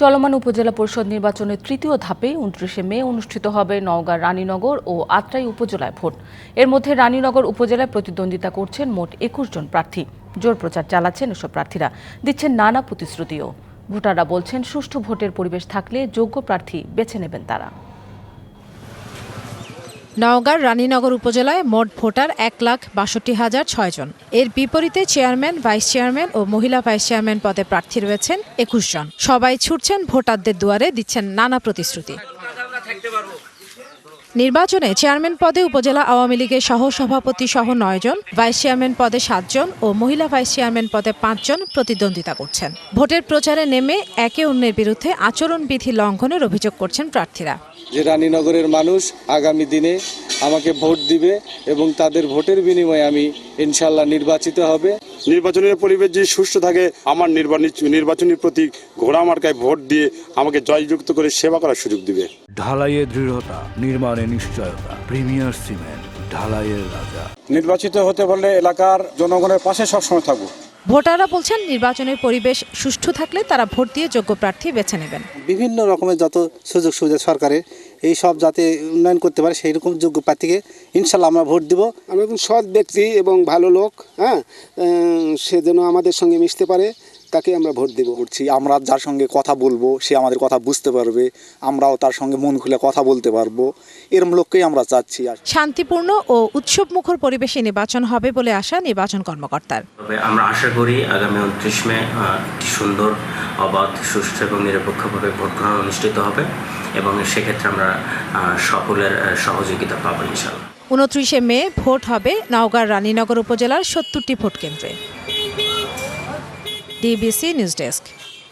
চলমান উপজেলা পরিষদ নির্বাচনের তৃতীয় ধাপে উনত্রিশে মে অনুষ্ঠিত হবে নওগাঁ, রানীনগর ও আত্রাই উপজেলায় ভোট। এর মধ্যে রানীনগর উপজেলায় প্রতিদ্বন্দ্বিতা করছেন মোট একুশ জন প্রার্থী। জোর প্রচার চালাচ্ছেন এসব প্রার্থীরা। দিচ্ছেন নানা প্রতিশ্রুতিও। ভোটাররা বলছেন, সুষ্ঠু ভোটের পরিবেশ থাকলে যোগ্য প্রার্থী বেছে নেবেন তারা। নওগাঁর রানীনগর উপজেলায় মোট ভোটার এক লাখ বাষট্টি হাজার ছয়জন এর বিপরীতে চেয়ারম্যান, ভাইস চেয়ারম্যান ও মহিলা ভাইস চেয়ারম্যান পদে প্রার্থী রয়েছেন একুশ জন। সবাই ছুটছেন ভোটারদের দুয়ারে, দিচ্ছেন নানা প্রতিশ্রুতি। নির্বাচনে চেয়ারম্যান পদে উপজেলা আওয়ামী লীগের সহ সভাপতি সহ নয় জন ভাইস চেয়ারম্যান পদে সাতজন ও মহিলা ভাইস চেয়ারম্যান পদে পাঁচজন প্রতিদ্বন্দ্বিতা করছেন। ভোটের প্রচারে নেমে একে অন্যের বিরুদ্ধে আচরণবিধি লঙ্ঘনের অভিযোগ করছেন প্রার্থীরা। যে রানীনগরের মানুষ আগামী দিনে আমাকে ভোট দিবে এবং তাদের ভোটের বিনিময়ে আমি ইনশাল্লাহ নির্বাচিত হবে। নির্বাচনের পরিবেশ যদি সুষ্ঠু থাকে আমার নির্বাচনী নির্বাচনী প্রতীক ঘোড়া মার্কায় ভোট দিয়ে আমাকে জয়যুক্ত করে সেবা করার সুযোগ দিবে। ঢালাইয়ে দৃঢ়তা নির্মাণে নিশ্চয়তা প্রিমিয়ার সিমেন্ট ঢালাইয়ের রাজা। নির্বাচিত হতে পারলে এলাকার জনগণের পাশে সবসময় থাকব। ভোটাররা বলছেন নির্বাচনের পরিবেশ সুষ্ঠু থাকলে তারা ভোট দিয়ে যোগ্য প্রার্থী বেছে নেবেন। বিভিন্ন রকমের যত সুযোগ সুবিধা সরকারের এই সব যাতে উন্নয়ন করতে পারে সেই রকম যোগ্য প্রার্থীকে ইনশাল্লাহ আমরা ভোট দিব। আমি একজন সৎ ব্যক্তি এবং ভালো লোক হ্যাঁ? সে যেন আমাদের সঙ্গে মিশতে পারে। তাকে আমরা ভোট দেবো। করছি আমরা যার সঙ্গে কথা বলব সে আমাদের কথা বুঝতে পারবে। আমরাও তার সঙ্গে মন খুলে কথা বলতে পারব। এরম লোককেই আমরা চাচ্ছি আর শান্তিপূর্ণ ও উৎসবমুখর পরিবেশে নির্বাচন হবে বলে আশা নির্বাচন কর্মকর্তার। তবে আমরা আশা করি আগামী উনত্রিশ মে একটি সুন্দর অবাধ সুষ্ঠু এবং নিরপেক্ষভাবে ভোট গ্রহণ অনুষ্ঠিত হবে এবং সেক্ষেত্রে আমরা সকলের সহযোগিতা পাবো ইনশাল্লাহ উনত্রিশে মে ভোট হবে নওগাঁর রানীনগর উপজেলার সত্তরটি ভোট কেন্দ্রে। DBC news desk